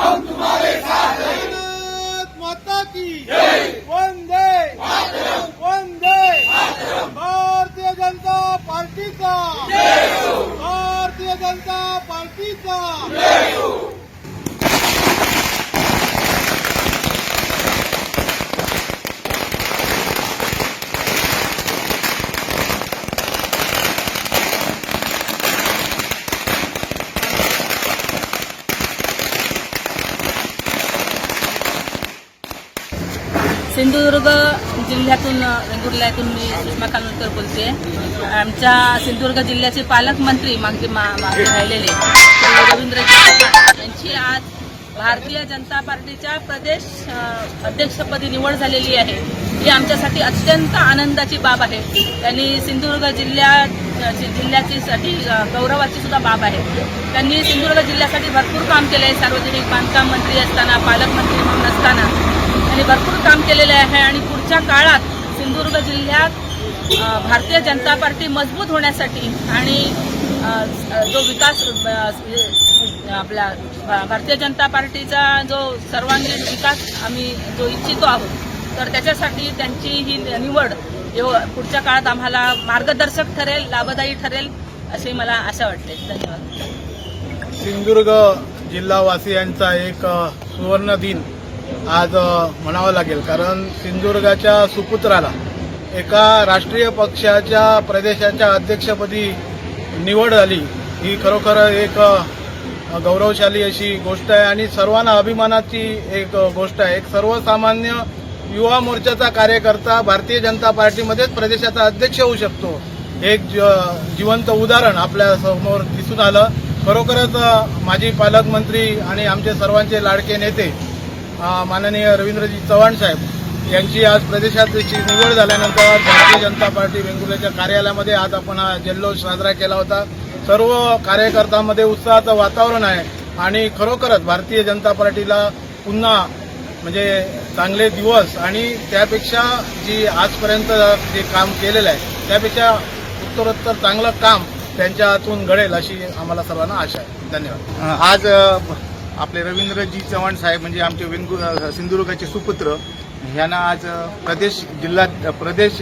भारत सिंधुदुर्ग जिल्ह्यातून वेंगुर्ल्यातून मी सुषमा खानोलकर बोलते. आमच्या सिंधुदुर्ग जिल्ह्याचे पालकमंत्री मागे मा- मागे राहिलेले श्री रवींद्रजी चव्हाण यांची आज भारतीय जनता पार्टीच्या प्रदेश अध्यक्षपदी निवड झालेली आहे. ही आमच्यासाठी अत्यंत आनंदाची बाब आहे. त्यांनी सिंधुदुर्ग जिल्ह्यात जिल्ह्याची साठी गौरवाची सुद्धा बाब आहे. त्यांनी सिंधुदुर्ग जिल्ह्यासाठी भरपूर काम केलं आहे सार्वजनिक बांधकाम मंत्री असताना पालकमंत्री म्हणून असताना. काम केलेले आहे आणि पुढच्या काळात सिंधुदुर्ग जिल्ह्यात भारतीय जनता पार्टी मजबूत होण्यासाठी आणि जो विकास अ, आपला भारतीय जनता पार्टीचा जो सर्वांगीण विकास आम्ही जो इच्छितो आहोत तर त्याच्यासाठी त्यांची ही निवड एव- पुढच्या काळात आम्हाला मार्गदर्शक ठरेल लाभदायी ठरेल अशी मला आशा वाटते. धन्यवाद. सिंधुदुर्ग जिल्हावासियांचा एक सुवर्ण दिन. आज म्हणावं लागेल. कारण सिंधुदुर्गाच्या सुपुत्राला एका राष्ट्रीय पक्षाच्या प्रदेशाच्या अध्यक्षपदी निवड झाली. ही खरोखर एक गौरवशाली अशी गोष्ट आहे आणि सर्वांना अभिमानाची एक गोष्ट आहे. एक सर्वसामान्य युवा मोर्चाचा कार्यकर्ता भारतीय जनता पार्टीमध्येच प्रदेशाचा अध्यक्ष होऊ शकतो. एक ज- जिवंत उदाहरण आपल्यासमोर दिसून आलं. खरोखरच माजी पालकमंत्री आणि आमचे सर्वांचे लाडके नेते माननीय रवींद्रजी चव्हाण साहेब यांची आज प्रदेशाध्यक्षी निवड झाल्यानंतर भारतीय जनता पार्टी वेंगुर्ल्याच्या कार्यालयामध्ये आज आपण हा जल्लोष साजरा केला होता. सर्व कार्यकर्त्यांमध्ये उत्साहाचं वातावरण आहे आणि खरोखरच भारतीय जनता पार्टीला पुन्हा म्हणजे चांगले दिवस आणि त्यापेक्षा जी आजपर्यंत जे काम केलेलं आहे त्यापेक्षा उत्तरोत्तर चांगलं काम त्यांच्या हातून घडेल अशी आम्हाला सर्वांना आशा आहे. धन्यवाद. आज आपले रवींद्रजी चव्हाण साहेब म्हणजे आमचे वेंगु सिंधुदुर्गाचे सुपुत्र ह्यांना आज प्रदेश जिल्हा प्रदेश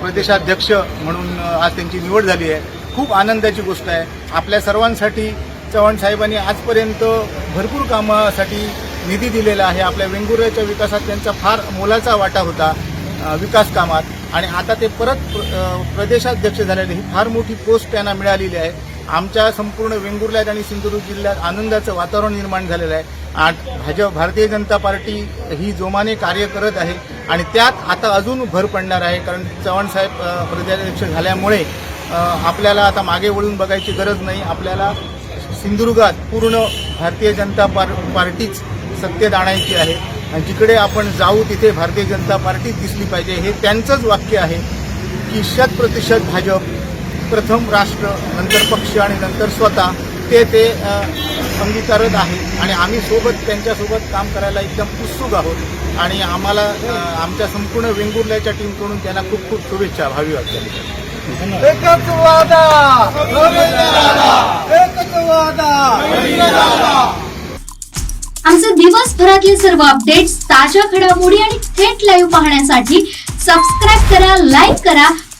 प्रदेशाध्यक्ष म्हणून आज त्यांची निवड झाली आहे. खूप आनंदाची गोष्ट आहे. आपल्या सर्वांसाठी चव्हाण साहेबांनी आजपर्यंत भरपूर कामासाठी निधी दिलेला आहे. आपल्या वेंगुर्ल्याच्या विकासात त्यांचा फार मोलाचा वाटा होता विकास कामात. आणि आता ते परत प्र- प्रदेशाध्यक्ष झालेले ही फार मोठी पोस्ट त्यांना मिळालेली आहे. आमच्या संपूर्ण वेंगुर्ल्यात आणि सिंधुदुर्ग जिल्ह्यात आनंदाचं वातावरण निर्माण झालेलं आहे. आठ भाजप भारतीय जनता पार्टी ही जोमाने कार्य करत आहे आणि त्यात आता अजून भर पडणार आहे. कारण चव्हाणसाहेब प्रदेशाध्यक्ष झाल्यामुळे आपल्याला आता मागे वळून बघायची गरज नाही. आपल्याला सिंधुदुर्गात पूर्ण भारतीय जनता पार पार्टीच सत्तेत आणायची आहे. आणि जिकडे आपण जाऊ तिथे भारतीय जनता पार्टीच दिसली पाहिजे. हे त्यांचंच वाक्य आहे की शत प्रतिशत भाजप प्रथम राष्ट्र नंतर पक्ष आणि नंतर स्वतः ते ते अंगीकारत आहे आणि आम्ही सोबत त्यांच्यासोबत काम करायला एकदम उत्सुक आहोत. आणि आम्हाला आमच्या संपूर्ण वेंगुर्ल्याच्या टीमकडून त्यांना खूप खूप शुभेच्छा भावी वाटते एकच वादा! एकच वादा आमचे दिवसभरातले सर्व अपडेट्स ताज्या घडामोडी आणि थेट लाईव्ह पाहण्यासाठी सबस्क्राईब करा लाईक करा